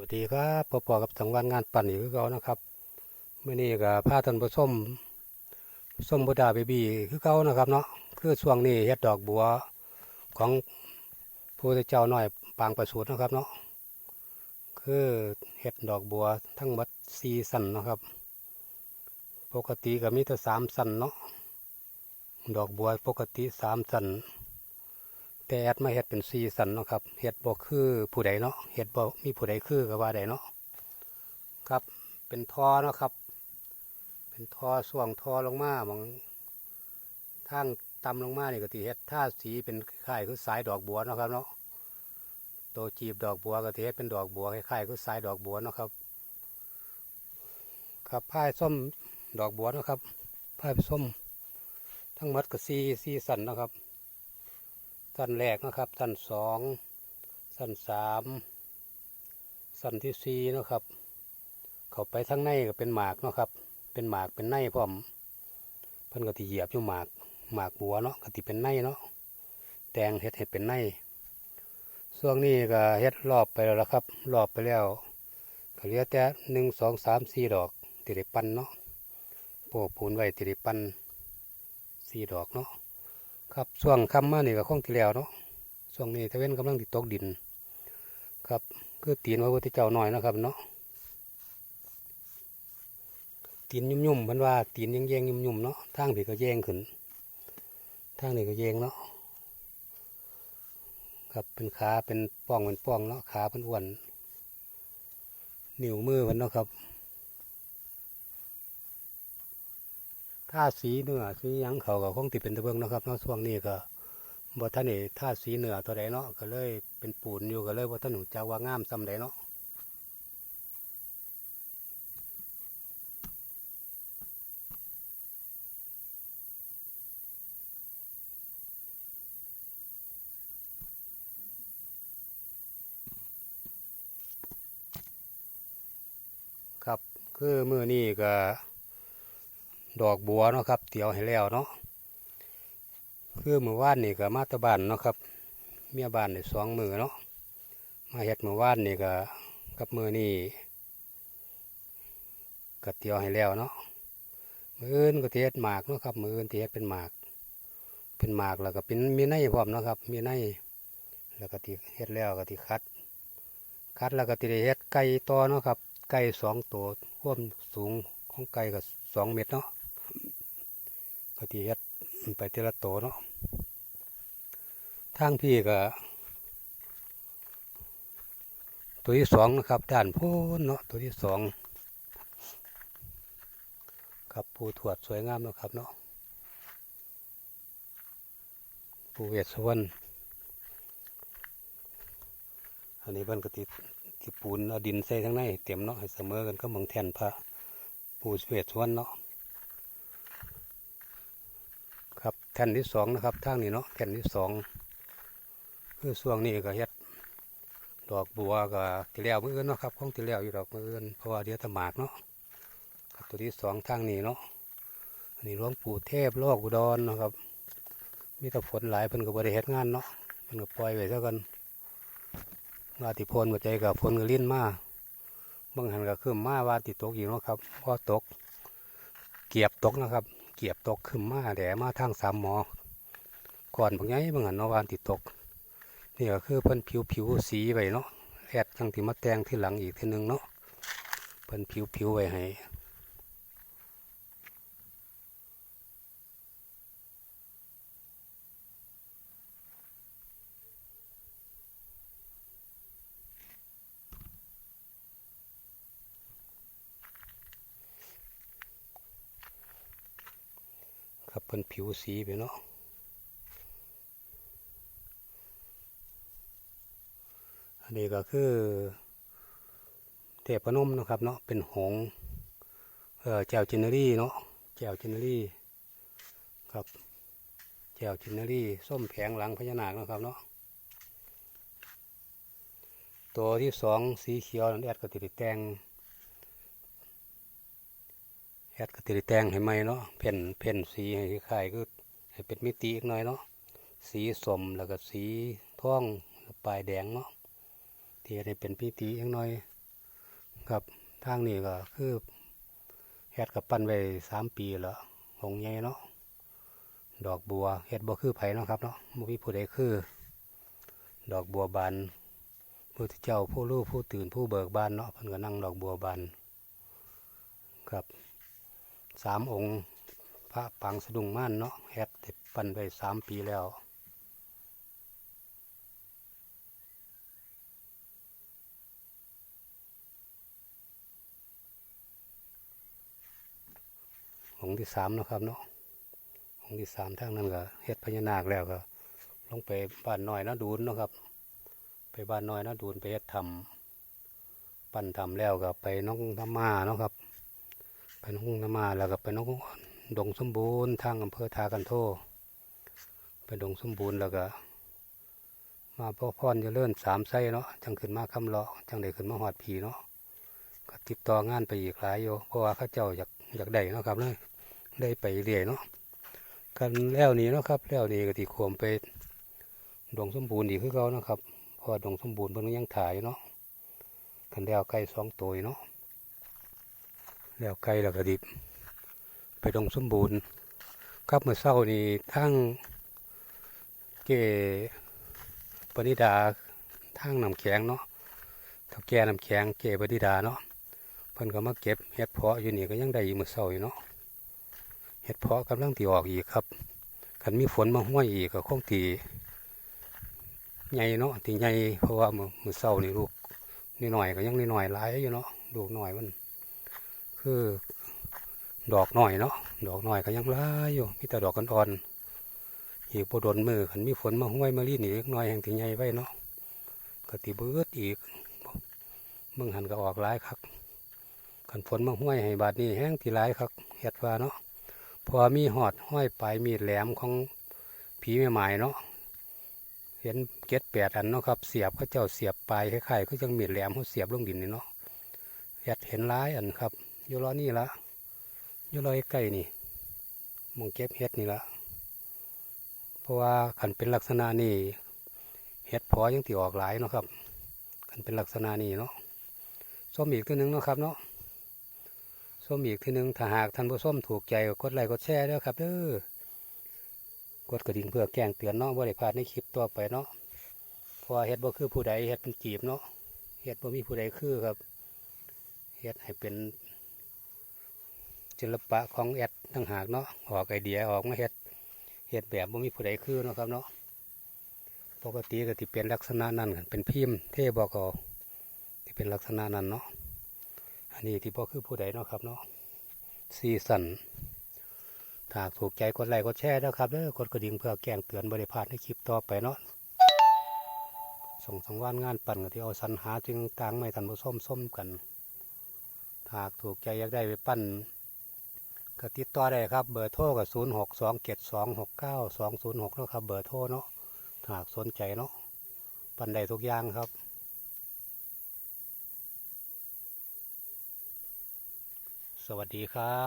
วัสดีครับพอๆกับสังวันงานปั่นอีกคือเก่านะครับเมื่อนี้ก็พาท่านผู้ชมส้มบุดาเบบีคือเก่านะครับเนาะคือช่วงนี้เฮ็ดดอกบัวของพระพุทธเจ้าน้อยปางประสูตินะครับเนาะคือเฮ็ดดอกบัวทั้งหมดสี่สันนะครับ ปกติก็มีแต่สามสันเนาะดอกบัวปกติสามสัน แต่แอดมาเฮ็ดเป็นซีสันเนาะครับเฮ็ดบ่คือผู้ใดเนาะเฮ็ดบ่มีผู้ใดคือก็ว่าใดเนาะครับ เป็นทอเนาะครับ เป็นทอส่วงทอลงมาบางทางต่ำลงมานี่ก็ที่เฮ็ดท่าสีเป็นคล้ายๆคือสายดอกบัวเนาะครับเนาะตัวจีบดอกบัวก็ที่เฮ็ดเป็นดอกบัวคล้ายๆคือสายดอกบัวเนาะครับ ครับผ้าส้มดอกบัวเนาะครับผ้าส้มทั้งหมดก็ซีซีสันเนาะครับ สั้นแรกนะครับ สั้นสองสั้นสามสั้นที่สี่นะครับ เข้าไปทั้งในก็เป็นหมากนะครับ เป็นหมากเป็นในพร้อมเพิ่นก็ที่เหยียบอยู่หมากหมากบัวเนาะก็ที่เป็นในเนาะแตงเฮ็ดเห็ดเป็นในช่วงนี้ก็เฮ็ดรอบไปแล้วละครับ รอบไปแล้วก็เหลือแต่หนึ่งสองสามสี่ดอกติได้ปันเนาะโปะปูนไว้ติได้ปันสี่ดอกเนาะ ครับช่วงค่ำมานี่ก็คงที่แล้วเนาะช่วงนี้ตะเว้นกำลังติดตกดิน ครับคือตีนพระพุทธเจ้าหน่อยนะครับเนาะตีนยุ่มๆมันว่าตีนแยงๆยุ่มๆเนาะทางผีก็แยงขึ้นทางนี้ก็แยงเนาะครับเป็นขาเป็นป้องเป็นป้องเนาะขาเป็นอ้วนนิ้วมือมันเนาะครับ ท่าสีเนื้อสีหยังเขาก็คงติดเป็นตะเบิงนะครับเนาะช่วงนี้ก็บ่ท่านนี่ท่าสีเนื้อตัวใดเนาะก็เลยเป็นปูนอยู่ก็เลยบ่ท่านหนูจักว่างามซ้ำใดเนาะครับ คือมือนี้ก็ ดอกบัวเนาะครับ เตียวให้แล้วเนาะคือมือว่านนี่ก็มาตะบานเนาะครับ เมียบานได้สองมือเนาะมาเฮ็ดมือว่านนี่ก็กับมือนี่ก็เตียวให้แล้วเนาะมืออื่นก็สิเฮ็ดหมากเนาะครับ มืออื่นสิเฮ็ดเป็นหมาก เป็นหมากแล้วก็เป็นมีในพร้อมเนาะครับ มีในแล้วก็ที่เฮ็ดแล้วก็ที่คัด คัดแล้วก็ที่ได้เฮ็ดไก่ต่อเนาะครับไก่สองตัวความสูงของไก่ก็สองเมตรเนาะ ก็ที่เฮ็ดไปทีละโตเนาะทางพี่ก็ ตัวที่สองนะครับด้านพ้นเนาะตัวที่สองครับปูถวดสวยงามเนาะครับเนาะปูเวสวรรณอันนี้เพิ่นกติที่ปูนเอาดินใส่ทั้งในเตรียมเนาะให้เสมอกันก็มองแทนพระปูเวสสวรรณเนาะ ครับ แท่นที่สองนะครับทางนี้เนาะแท่นที่สองคือช่วงนี้ก็เฮ็ดดอกบัวก็ที่แล้วมืออื่นเนาะครับของที่แล้วอยู่ดอกมืออื่นเพราะว่าเดี๋ยวตะหมากเนาะครับตัวที่สองทางนี้เนาะอันนี้หลวงปู่เทพโลกอุดรเนะครับ มีแต่ฝนหลายเพิ่นก็บ่ได้เฮ็ดงานเนาะเพิ่นก็ปล่อยไว้ซะกันว่าติพลบ่ใจกับฝนก็ลิ้นมาบางหันก็ขึ้นมาว่าติตกอีกเนาะครับพอตก เกียบตกนะครับ เกียบตกขึ้นมาแดดมาทางสามหมอก่อนบางไงบางหันนวานติดตกนี่ก็คือเพิ่นผิวผิวสีไว้เนาะแอดจังที่มาแต่งที่หลังอีกทีหนึงเนาะเพิ่นผิวผิวไว้ให้ ครับเพิ่นผิวสีไปเนาะอันนี้ก็คือเทพนมนะครับเนาะเป็นหงเอ่อแจวจินนารีเนาะแจวจินนารีครับแจวจินนารีส้มแผงหลังพญานาคนะครับเนาะตัวที่สองสีเขียวนั่นแอดกติดแตง แอดกติดแตงให้ไหมเนาะเพ่นเพ่นสีให้คล้ายๆคือให้เป็นมิติอีกหน่อยเนาะสีสมแล้วก็สีทองปลายแดงเนาะที่ได้เป็นพิธีอย่างน้อยครับทางนี้ก็คือเฮ็ดกับปั้นไว้สามปีแล้วองใหญ่เนาะดอกบัวเฮ็ดบ่คือไผ่เนาะครับเนาะบ่มีผู้ใดคือ ดอกบัวบานพระพุทธเจ้าผู้รู้ผู้ตื่นผู้เบิกบานเนาะเพิ่นก็นั่งดอกบัวบานครับ สามองค์ พระปังสะดุ้งม่านเนาะเฮ็ดได้ปั้นไว้สามปีแล้วองค์ที่สามนะครับเนาะองค์ที่สามทางนั้นก็เฮ็ดพญานาคแล้วก็ลงไปบ้านน้อยนะดูนเนาะครับ ไปบ้านน้อยนะดูนไปเฮ็ดทำปั้นทำแล้วก็ไปน้องน้ำมาเนาะครับ ไปน้องน้ำมาแล้วก็ไปน้องดงสมบูรณ์ทางอำเภอทากันโทไปดงสมบูรณ์แล้วก็ มาพ่อพรเจะเลื่อนสามไส้เนาะจังขึ้นมาคำเลาะจังได้ขึ้นมาหอดผีเนาะก็ติดต่องานไปอีกหลายอยู่เพราะว่าข้าเจ้าอยากอยากได้เนาะครับเลยได้ไปเรื่อยเนาะกันแล้วนี้เนาะครับแล้วนี้ก็ที่ขวมไปดงสมบูรณ์อีกคือเขาเนาะครับเพราะว่าดงสมบูรณ์เพิ่นยังถ่ายเนาะกันแล้วไก่สองตัวเนาะ แล้วไก่แล้วก็ดิบ ไปดงสมบูรณ์ครับเมื่อเช้านี้ทั้งเกปณิดาทางน้ำแข็งเนาะเท่าแก่น้ำแข็งเกปณิดาเนาะเพิ่นก็มาเก็บเห็ดเพาะอยู่นี่ก็ยังได้อีกมื้อเช้าอยู่เนาะเห็ดเพาะกำลังตีออกอีกครับคันมีฝนมาห้วยอีกก็คงตีใหญ่เนาะตีใหญ่เพราะว่ามือมื้อเช้านี่ลูกนิดหน่อยก็ยังนิดหน่อยหลายอยู่เนาะลูกหน่อยมัน คือ ดอกหน่อยเนาะดอกหน่อยก็ยังหลายอยู่มีแต่ดอกอ่อนอีกบ่โดนมือคันมีฝนมาห้วยมาลีนี่เล็กน้อยแห่งตีใหญ่ไว้เนาะกตีเบิดอีกเบิ่งหันก็ออกหลายคักขันฝนมาห้วยให้บาดนี้แห้งที่หลายครับเห็ดว่าเนาะพอมีหอดห้อยปลายมีดแหลมของผีแม่ไม้เนาะเห็นเก็ดแปดอันเนาะครับเสียบเขาเจ้าเสียบปลายคล้ายๆก็จังมีดแหลมเขาเสียบลงดินนี่เนาะเห็ดเห็นหลายอันครับ อยู่รอนี่ละอยู่รอใกล้นี่มองเก็บเห็ดนี่ละเพราะว่าขันเป็นลักษณะนี่เห็ดพอยังตีออกหลายเนาะครับขันเป็นลักษณะนี่เนาะส้มอีกทีหนึ่งเนาะครับเนาะส้มอีกทีหนึ่งถ้าหากท่านผู้ส้มถูกใจกดไลค์กดแชร์ด้วยครับเด้อกดกระดิ่งเพื่อแจ้งเตือนเนาะบ่าได้พลาดในคลิปต่อไปเนาะเพราะเฮ็ดบ่คือผู้ใดเฮ็ดเป็นจีบเนาะเฮ็ดบ่มีผู้ใดคือครับเฮ็ดให้เป็น ศิลปะของแอดต่างหากเนาะออกไอเดียออกมาเฮ็ดเฮ็ดแบบบ่มีผู้ใดคือเนาะครับเนาะปกติก็สิเป็นลักษณะนั้นกันเป็นพิมพ์เทบอกเอาที่เป็นลักษณะนั้นเนาะอันนี้ที่พ่อคือผู้ใดเนาะครับเนาะซีสันถ้ากถูกใจกดไลค์กดแชร์นะครับเด้อกดกระดิ่งเพื่อแจ้งเตือนบริพาดในคลิปต่อไปเนาะส่งสังวานงานปั่นกับที่เอาสรรหาจึงต่างไม่ทันผู้ส้มส้มกันถ้าหากถูกใจอยากได้ไปปั้น ก็ติดต่อได้ครับ เบอร์โทรกับศูนย์หกสองเจ็ดสองหกเก้าสองศูนย์หกนะครับ เบอร์โทรเนาะหากสนใจเนาะปันได้ทุกอย่างครับสวัสดีครับ